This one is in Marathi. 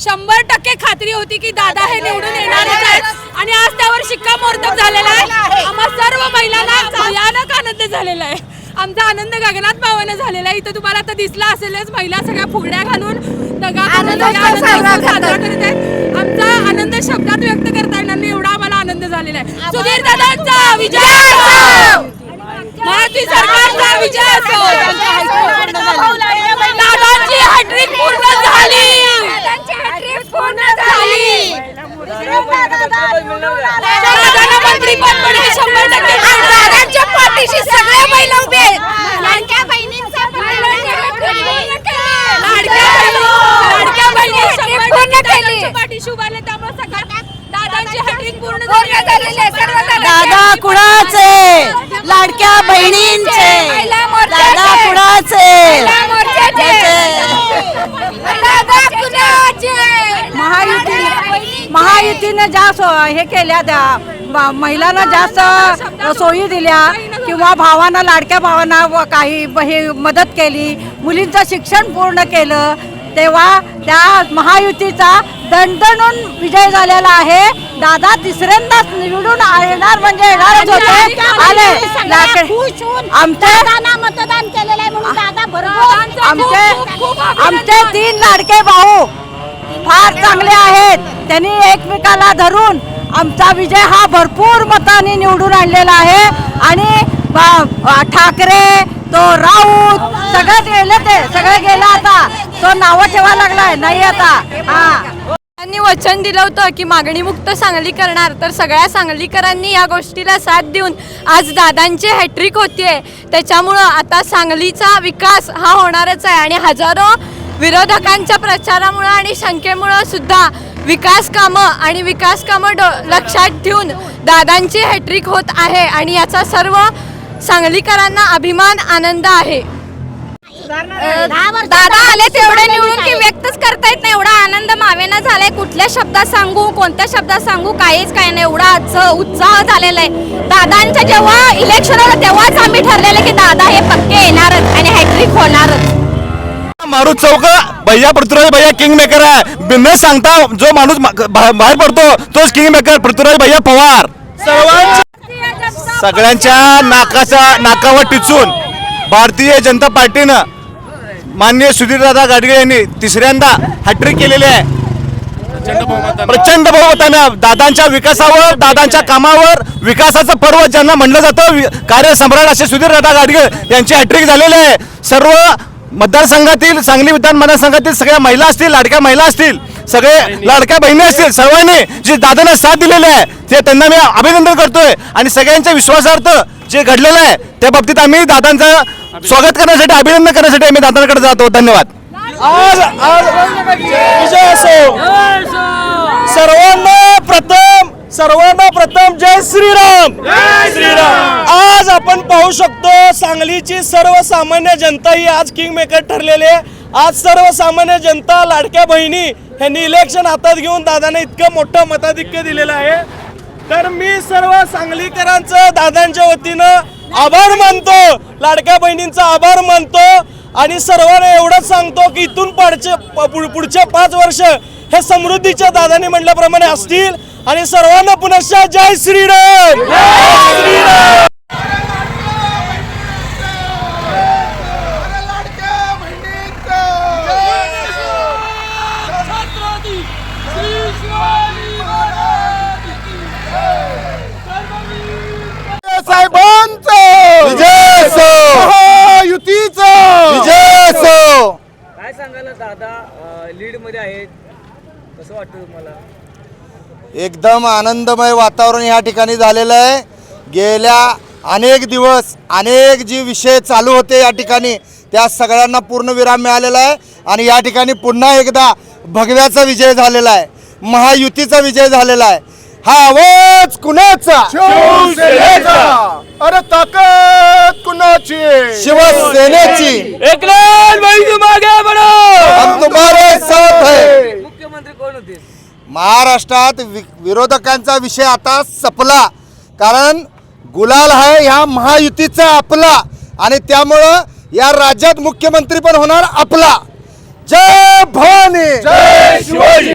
शंभर टक्के खात्री होती की दादा हे निवडून येणारच आहेत. आणि आज त्यावर शिक्कामोर्तब झालेला महिलांना भयानक आनंद झालेला आहे. आमचा आनंद गगनात पावनं झालेला आहे. इथं तुम्हाला आता दिसला असेलच महिला सगळ्या फुगड्या घालून. दगा घालून सगळा आनंद उत्सव साजरा करीत आहेत आमचा आनंद शब्दात व्यक्त करता येणार नाही एवढा आम्हाला आनंद झालेला आहे सुधीर दादांचा विजय असो! महायुती सरकारचा विजय असो दादांची हॅट्रिक पूर्ण झाली पूर्ण झाली दादांना मंत्रीपद पण हे शंभर टक्के दादांच्या पाठीशी सगळ्या महिला उभे आहेत लाडक्या बहिणींचा लाडक्या बहिणी लाडक्या बहिणी शंभर टक्के दादांच्या पाठीशी उभारले त्यामुळे सगळ्या दादांची हॅट्रिक पूर्ण झालेली आहे सर्व दादा कुणाचे लाडक्या बहिणींचे. दादा कुणाचे? महायुती महायुतीने जास्त हे केल्या त्या महिलांना जास्त सोयी दिल्या किंवा भावांना लाडक्या भावांना काही हे मदत केली मुलींचं शिक्षण पूर्ण केलं तेव्हा त्या महायुतीचा दणदणून विजय झालेला आहे. दादा तिसऱ्यांदाच निवडून येणार म्हणजे येणारच होते. आले लाकड- आमचे मतदान केलेलं आहे म्हणून दादा बरोबर आमचे आमचे तीन लाडके भाऊ फार चांगले आहेत. त्यांनी एकमेकाला धरून आमचा विजय हा भरपूर मताने निवडून आणलेला आहे. आणि ठाकरे तो राऊत सगळं गेलं ते सगळं गेलं आता. तो नावं ठेवायला लागलाय नाही आता. हा. त्यांनी वचन दिलं होतं की मागणीमुक्त सांगली करणार तर सगळ्या सांगलीकरांनी या गोष्टीला साथ देऊन आज दादांची हॅट्रिक होतीये. त्याच्यामुळं आता सांगलीचा विकास हा होणारच आहे आणि हजारो विरोधकांच्या प्रचारामुळं आणि शंकेमुळं सुद्धा विकास कामं आणि विकास कामं डो लक्षात ठेवून दादांची हॅट्रिक होत आहे आणि याचा सर्व सांगलीकरांना अभिमान आनंद आहे. दादा आले तेवढे निवडून की व्यक्तच करता येत नाही एवढा आनंद मावेना झालाय कुठल्या शब्दात सांगू कोणत्या शब्दात सांगू काहीच काय नाही. एवढा उत्साह झालेला आहे. दादांच्या जेव्हा इलेक्शन होतं तेव्हाच आम्ही ठरलेलं की दादा हे पक्के येणारच आणि हॅट्रिक होणारच. मारू चौक भैया पृथ्वीराज भैया किंग मेकर आहे. न सांगता जो माणूस बाहेर पडतो तोच किंग मेकर पृथ्वीराज भैया पवार. सगळ्यांच्या नाकाचा नाकावर टिचून भारतीय जनता पार्टीनं माननीय सुधीरदादा गाडगे यांनी तिसऱ्यांदा हॅट्रिक केलेली आहे. प्रचंड बहुमतानं. दादांच्या विकासावर दादांच्या कामावर विकासाचं पर्व ज्यांना म्हणलं जातं वि- कार्यसम्राट असे सुधीरदादा गाडगे यांची हॅट्रिक झालेली आहे. सर्व मतदारसंघातील सांगली विधान मतदारसंघातील सगळ्या महिला असतील लाडक्या महिला असतील सगळे लाडक्या बहिणी असतील सर्वांनी जी दादांना साथ दिलेली आहे ते त्यांना मी अभिनंदन करतोय. आणि सगळ्यांच्या विश्वासार्थ जे घडलेलं आहे त्या बाबतीत आम्ही दादांचं स्वागत करण्यासाठी अभिनंदन करण्यासाठी आम्ही दादांकडे जातो धन्यवाद. आज आज विजय असो. सर्वांना प्रथम सर्वांना प्रथम जय श्रीराम. जय श्रीराम. आज आपण पाहू शकतो सांगलीची सर्वसामान्य जनता ही आज किंग मेकर ठरलेली आहे. आज सर्वसामान्य जनता लाडक्या बहिणी यांनी इलेक्शन हातात घेऊन दादाने इतकं मोठं मताधिक्य दिलेलं आहे. तर मी सर्व सांगलीकरांचं दादांच्या वतीनं आभार मानतो लाडक्या बहिणींचा आभार मानतो. आणि सर्वांना एवढंच सांगतो की इथून पुढचे पुढ- पुढचे पाच वर्ष हे समृद्धीच्या दादाने म्हटल्याप्रमाणे असतील. आणि सर्वांना पुनश्च जय श्रीराम! जय श्रीराम साहेबांचं विजय काय सांगायला दादा लीडमध्ये आहेत. कसं वाटतं तुम्हाला? एकदम आनंदमय वातावरण या ठिकाणी झालेलं आहे. गेल्या अनेक दिवस अनेक जे विषय चालू होते या ठिकाणी त्या सगळ्यांना पूर्ण विराम मिळालेला आहे. आणि या ठिकाणी पुन्हा एकदा भगव्याचा विजय झालेला आहे. महायुतीचा विजय झालेला आहे. हा आवाज कुणाचा? अरे ताकद कुणाची? शिवसेनेची. एकनाथ! महाराष्ट्रात वि- विरोधकांचा विषय आता संपला. कारण गुलाल आहे ह्या महायुतीचा आपला आणि त्यामुळं या राज्यात मुख्यमंत्री पण होणार आपला. जय भवानी! जय शिवाजी!